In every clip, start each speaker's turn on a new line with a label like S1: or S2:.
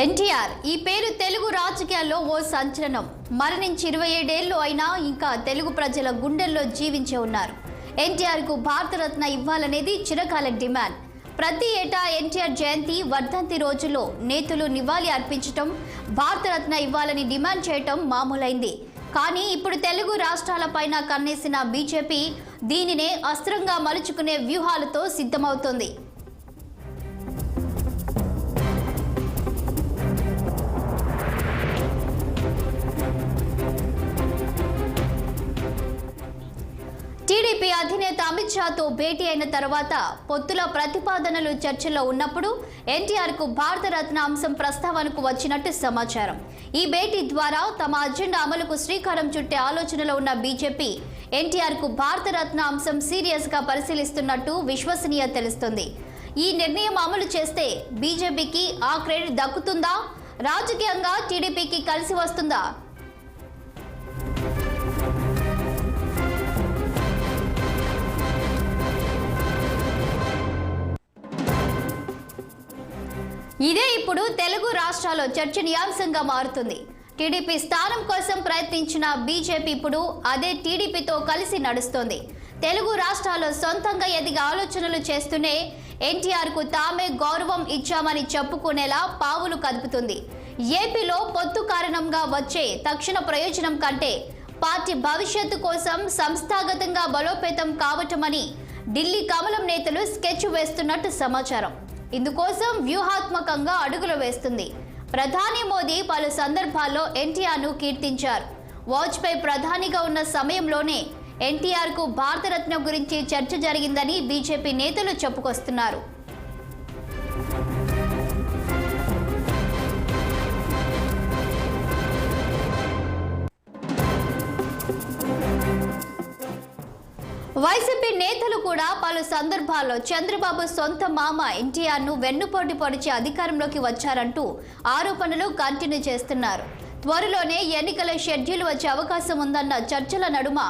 S1: ఎన్టీఆర్ ఈ పేరు తెలుగు రాజకీయాల్లో ఓ సంచలనం. మరణించి ఇరవై ఏడేళ్ళు అయినా ఇంకా తెలుగు ప్రజల గుండెల్లో జీవించే ఉన్నారు. ఎన్టీఆర్కు భారతరత్న ఇవ్వాలనేది చిరకాల డిమాండ్. ప్రతి ఏటా ఎన్టీఆర్ జయంతి వర్ధంతి రోజుల్లో నేతలు నివాళి అర్పించటం భారతరత్న ఇవ్వాలని డిమాండ్ చేయటం మామూలైంది. కానీ ఇప్పుడు తెలుగు రాష్ట్రాలపైన కన్నేసిన బీజేపీ దీనినే అస్త్రంగా మలుచుకునే వ్యూహాలతో సిద్ధమవుతోంది. అధినేత అమిత్ షాతో భేటీ అయిన తర్వాత పొత్తుల ప్రతిపాదనలు చర్చలో ఉన్నప్పుడు ఎన్టీఆర్కు భారతరత్న అంశం ప్రస్తావనకు వచ్చినట్టు సమాచారం. ఈ భేటీ ద్వారా తమ అజెండా అమలుకు శ్రీకారం చుట్టే ఆలోచనలో ఉన్న బీజేపీ ఎన్టీఆర్కు భారతరత్న అంశం సీరియస్గా పరిశీలిస్తున్నట్టు విశ్వసనీయ తెలుస్తుంది. ఈ నిర్ణయం అమలు చేస్తే బీజేపీకి ఆ క్రెడిట్ దక్కుతుందా? రాజకీయంగా టీడీపీకి కలిసి వస్తుందా? ఇదే ఇప్పుడు తెలుగు రాష్ట్రాల్లో చర్చనీయాంశంగా మారుతుంది. టీడీపీ స్థానం కోసం ప్రయత్నించిన బీజేపీ ఇప్పుడు అదే టీడీపీతో కలిసి నడుస్తోంది. తెలుగు రాష్ట్రాల్లో సొంతంగా ఎదిగే ఆలోచనలు చేస్తూనే ఎన్టీఆర్కు తామే గౌరవం ఇచ్చామని చెప్పుకునేలా పావులు కదుపుతుంది. ఏపీలో పొత్తు కారణంగా వచ్చే తక్షణ ప్రయోజనం కంటే పార్టీ భవిష్యత్తు కోసం సంస్థాగతంగా బలోపేతం కావటమని ఢిల్లీ కమలం నేతలు స్కెచ్ వేస్తున్నట్టు సమాచారం. ఇందుకోసం వ్యూహాత్మకంగా అడుగులు వేస్తుంది. ప్రధాని మోదీ పలు సందర్భాల్లో ఎన్టీఆర్ను కీర్తించారు. వాజ్పేయి ప్రధానిగా ఉన్న సమయంలోనే ఎన్టీఆర్కు భారతరత్న గురించి చర్చ జరిగిందని బీజేపీ నేతలు చెప్పుకొస్తున్నారు. వైసీపీ నేతలు కూడా పలు సందర్భాల్లో చంద్రబాబు సొంత మామ ఎన్టీఆర్ను వెన్నుపోటు పొడిచి అధికారంలోకి వచ్చారంటూ ఆరోపణలు కంటిన్యూ చేస్తున్నారు. త్వరలోనే ఎన్నికల షెడ్యూల్ వచ్చే అవకాశం ఉందన్న చర్చల నడుమ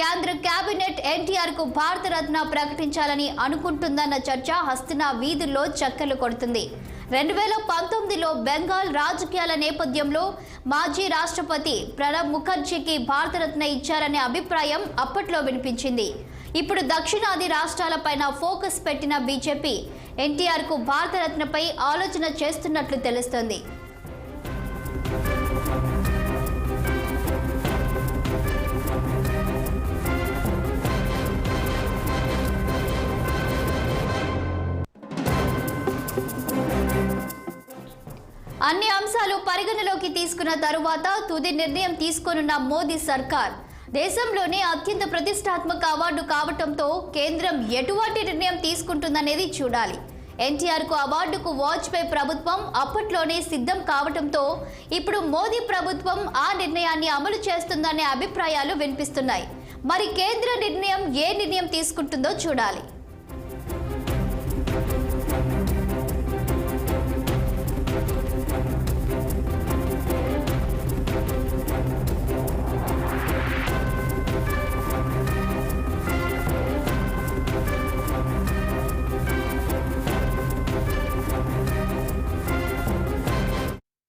S1: కేంద్ర కేబినెట్ ఎన్టీఆర్కు భారతరత్న ప్రకటించాలని అనుకుంటుందన్న చర్చ హస్తినా వీధుల్లో చక్కర్లు కొడుతుంది. రెండు వేల పంతొమ్మిదిలో బెంగాల్ రాజకీయాల నేపథ్యంలో మాజీ రాష్ట్రపతి ప్రణబ్ ముఖర్జీకి భారతరత్న ఇచ్చారనే అభిప్రాయం అప్పట్లో వినిపించింది. ఇప్పుడు దక్షిణాది రాష్ట్రాలపైన ఫోకస్ పెట్టిన బీజేపీ ఎన్టీఆర్కు భారతరత్నపై ఆలోచన చేస్తున్నట్లు తెలుస్తోంది. అన్ని అంశాలు పరిగణలోకి తీసుకున్న తరువాత తుది నిర్ణయం తీసుకోనున్న మోదీ సర్కార్. దేశంలోనే అత్యంత ప్రతిష్టాత్మక అవార్డు కావటంతో కేంద్రం ఎటువంటి నిర్ణయం తీసుకుంటుందనేది చూడాలి. ఎన్టీఆర్కు అవార్డుకు వాజ్పేయి ప్రభుత్వం అప్పట్లోనే సిద్ధం కావటంతో ఇప్పుడు మోదీ ప్రభుత్వం ఆ నిర్ణయాన్ని అమలు చేస్తుందనే అభిప్రాయాలు వినిపిస్తున్నాయి. మరి కేంద్ర నిర్ణయం ఏ నిర్ణయం తీసుకుంటుందో చూడాలి.